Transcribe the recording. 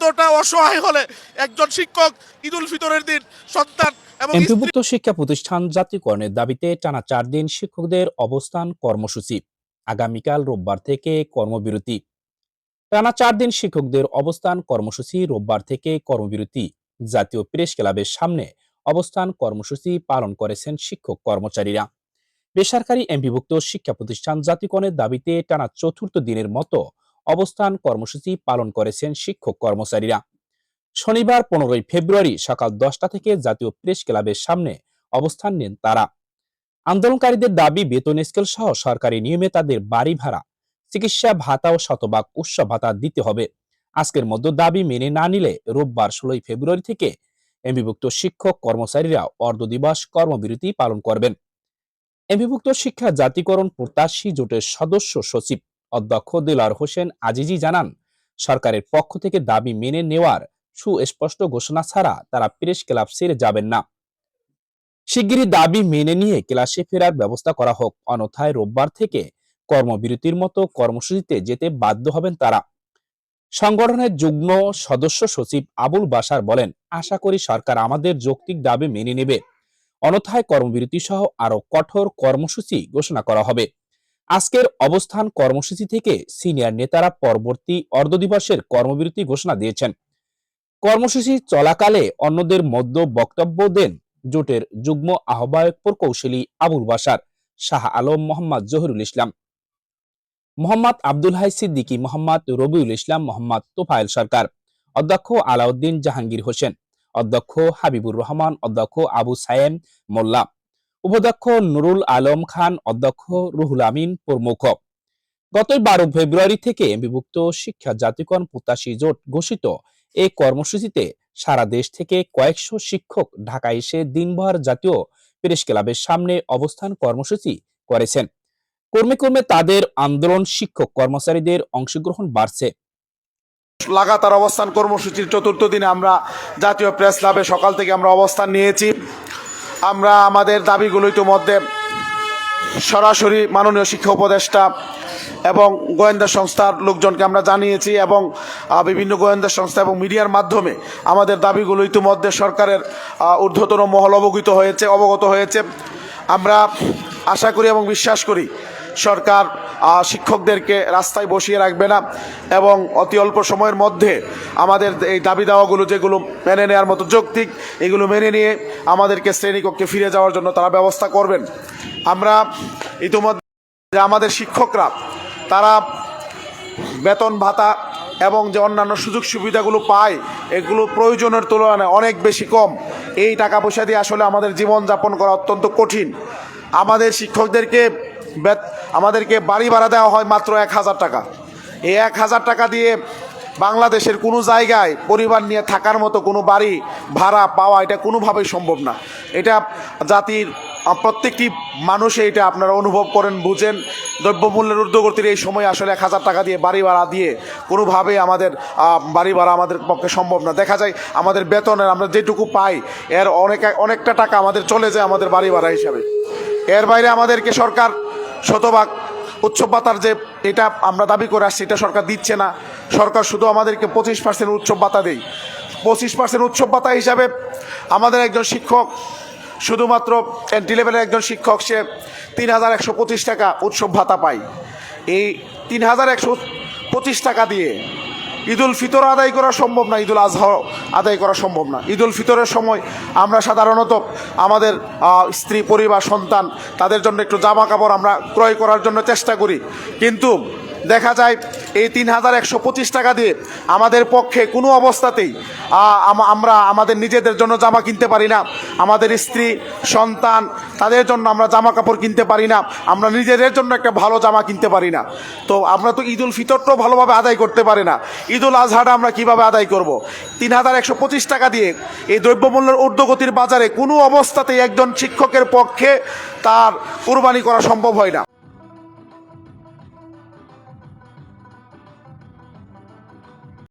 কতটা অসহায় হলে একজন শিক্ষক ঈদুল ফিতরের দিন সন্তান এমপিভুক্ত শিক্ষা প্রতিষ্ঠান জাতীয়করণের দাবিতে টানা চার দিন শিক্ষকদের অবস্থান কর্মসূচি। আগামীকাল রোববার থেকে কর্মবিরতি। টানা চার দিন শিক্ষকদের অবস্থান কর্মসূচি রোববার থেকে কর্মবিরতি। জাতীয় প্রেস ক্লাবের সামনে অবস্থান কর্মসূচি পালন করেছেন শিক্ষক কর্মচারীরা। বেসরকারি এমপিভুক্ত শিক্ষা প্রতিষ্ঠান জাতীয়করণের দাবিতে টানা চতুর্থ দিনের মতো অবস্থান কর্মসূচি পালন করেছেন শিক্ষক কর্মচারীরা। শনিবার পনেরোই ফেব্রুয়ারি সকাল দশটা থেকে জাতীয় প্রেস ক্লাবের সামনে অবস্থান নেন তারা। আন্দোলনকারীদের দাবি, বেতন স্কেল সহ সরকারি নিয়মে তাদের বাড়ি ভাড়া, চিকিৎসা ভাতা ও শতভাগ উৎসব ভাতা দিতে হবে। আজকের মধ্যে দাবি মেনে না নিলে রোববার ষোলোই ফেব্রুয়ারি থেকে এমবিভুক্ত শিক্ষক কর্মচারীরা অর্ধ দিবস কর্মবিরতি পালন করবেন। এমবিভুক্ত শিক্ষা জাতিকরণ প্রত্যাশী জোটের সদস্য সচিব অধ্যক্ষ দিলার হোসেন আজিজি জানান, সরকারের পক্ষ থেকে দাবি মেনে নেওয়ার সুস্পষ্ট ঘোষণা ছাড়া তারা প্রেস ক্লাব ছেড়ে যাবেন না। শিগগিরই দাবি মেনে নিয়ে ক্লাসে ফেরার ব্যবস্থা করা হোক, অন্যথায় রোববার থেকে কর্মবিরতির মতো কর্মসূচিতে যেতে বাধ্য হবেন তারা। সংগঠনের যুগ্ম সদস্য সচিব আবুল বাসার বলেন, আশা করি সরকার আমাদের যৌক্তিক দাবি মেনে নেবে। অনথায় কর্মবিরতি সহ আরও কঠোর কর্মসূচি ঘোষণা করা হবে। আজকের অবস্থান কর্মসূচি থেকে সিনিয়র নেতারা পরবর্তী অর্ধ দিবসের কর্মবিরতি ঘোষণা দিয়েছেন। কর্মসূচি চলাকালে অন্যদের মধ্যে বক্তব্য দেন জোটের যুগ্ম আহ্বায়ক প্রকৌশলী আবুল বাসার শাহ আলম মোহাম্মদ জহিরুল ইসলাম, মোহাম্মদ আব্দুল হাই সিদ্দিকী, মোহাম্মদ রবিউল ইসলাম, মোহাম্মদ তোফায়েল সরকার, অধ্যক্ষ আলাউদ্দিন জাহাঙ্গীর হোসেন, অধ্যক্ষ হাবিবুর রহমান, অধ্যক্ষ আবু সায়েম মোল্লা। উপাধ্যক্ষ নুরুল আলম খান, অধ্যক্ষ রুহুল আমিন প্রমুখ। গত বারো ফেব্রুয়ারি থেকে বিভক্ত শিক্ষা জাতিকরণ প্রত্যাশী জোট ঘোষিত। এই কর্মসূচিতে সারা দেশ থেকে কয়েকশো শিক্ষক ঢাকা এসে দিনভর জাতীয় প্রেস ক্লাবের সামনে অবস্থান কর্মসূচি করেছেন। কর্মে কর্মে তাদের আন্দোলন শিক্ষক কর্মচারীদের অংশগ্রহণ বাড়ছে। লাগাতার অবস্থান কর্মসূচির চতুর্থ দিনে আমরা জাতীয় প্রেস ক্লাবে সকাল থেকে আমরা অবস্থান নিয়েছি। আমরা আমাদের দাবিগুলো ইতিমধ্যে সরাসরি মাননীয় শিক্ষা উপদেষ্টা এবং গোয়েন্দা সংস্থার লোকজনকে আমরা জানিয়েছি এবং বিভিন্ন গোয়েন্দা সংস্থা এবং মিডিয়ার মাধ্যমে আমাদের দাবিগুলো ইতিমধ্যে সরকারের ঊর্ধ্বতন মহল অবগত হয়েছে অবগত হয়েছে। আমরা আশা করি এবং বিশ্বাস করি সরকার শিক্ষকদেরকে রাস্তায় বসিয়ে রাখবে না এবং অতি অল্প সময়ের মধ্যে আমাদের এই দাবি দাওয়াগুলো যেগুলো মেনে নেওয়ার মতো যৌক্তিক, এগুলো মেনে নিয়ে আমাদেরকে শ্রেণীকক্ষে ফিরে যাওয়ার জন্য তারা ব্যবস্থা করবেন। আমরা ইতিমধ্যে আমাদের শিক্ষকরা, তারা বেতন ভাতা এবং যে অন্যান্য সুযোগ সুবিধাগুলো পায়, এগুলো প্রয়োজনের তুলনায় অনেক বেশি কম। এই টাকা পয়সা দিয়ে আসলে আমাদের জীবনযাপন করা অত্যন্ত কঠিন। আমাদের শিক্ষকদেরকে আমাদেরকে বাড়ি ভাড়া দেওয়া হয় মাত্র এক হাজার টাকা। এই এক হাজার টাকা দিয়ে বাংলাদেশের কোনো জায়গায় পরিবার নিয়ে থাকার মতো কোনো বাড়ি ভাড়া পাওয়া এটা কোনোভাবেই সম্ভব না। এটা জাতির প্রত্যেকটি মানুষে এটা আপনারা অনুভব করেন, বুঝেন। দ্রব্যমূল্যের ঊর্ধ্বগতির এই সময় আসলে এক হাজার টাকা দিয়ে বাড়ি ভাড়া দিয়ে কোনোভাবে আমাদের বাড়ি ভাড়া আমাদের পক্ষে সম্ভব না। দেখা যায় আমাদের বেতনের আমরা যেটুকু পাই, এর অনেক, অনেকটা টাকা আমাদের চলে যায় আমাদের বাড়ি ভাড়া হিসাবে। এর বাইরে আমাদেরকে সরকার শতভাগ উৎসব ভাতার যে এটা আমরা দাবি করে আসছি, এটা সরকার দিচ্ছে না। সরকার শুধু আমাদেরকে পঁচিশ পার্সেন্ট উৎসব ভাতা দেয় পঁচিশ পার্সেন্ট উৎসব ভাতা হিসাবে আমাদের একজন শিক্ষক, শুধুমাত্র এন্ট্রি লেভেলের একজন শিক্ষক, সে তিন হাজার একশো পঁচিশ টাকা উৎসব ভাতা পায়। এই তিন হাজার একশো পঁচিশ টাকা দিয়ে ঈদুল ফিতর আদায় করা সম্ভব না, ঈদুল আজহা আদায় করা সম্ভব না। ঈদুল ফিতরের সময় আমরা সাধারণত আমাদের স্ত্রী, পরিবার, সন্তান, তাদের জন্য একটু জামা কাপড় আমরা ক্রয় করার জন্য চেষ্টা করি। কিন্তু দেখা যায় এই তিন হাজার একশো পঁচিশ টাকা দিয়ে আমাদের পক্ষে কোনো অবস্থাতেই আমরা আমাদের নিজেদের জন্য জামা কিনতে পারি না। আমাদের স্ত্রী, সন্তান, তাদের জন্য আমরা জামা কাপড় কিনতে পারি না। আমরা নিজেদের জন্য একটা ভালো জামা কিনতে পারি না। তো আমরা তো ঈদুল ফিতরটাও ভালোভাবে আদায় করতে পারি না। ঈদুল আজহাটা আমরা কীভাবে আদায় করব? তিন হাজার একশো পঁচিশ টাকা দিয়ে এই দ্রব্যমূল্যের ঊর্ধ্বগতির বাজারে কোনো অবস্থাতেই একজন শিক্ষকের পক্ষে তার কোরবানি করা সম্ভব হয় না।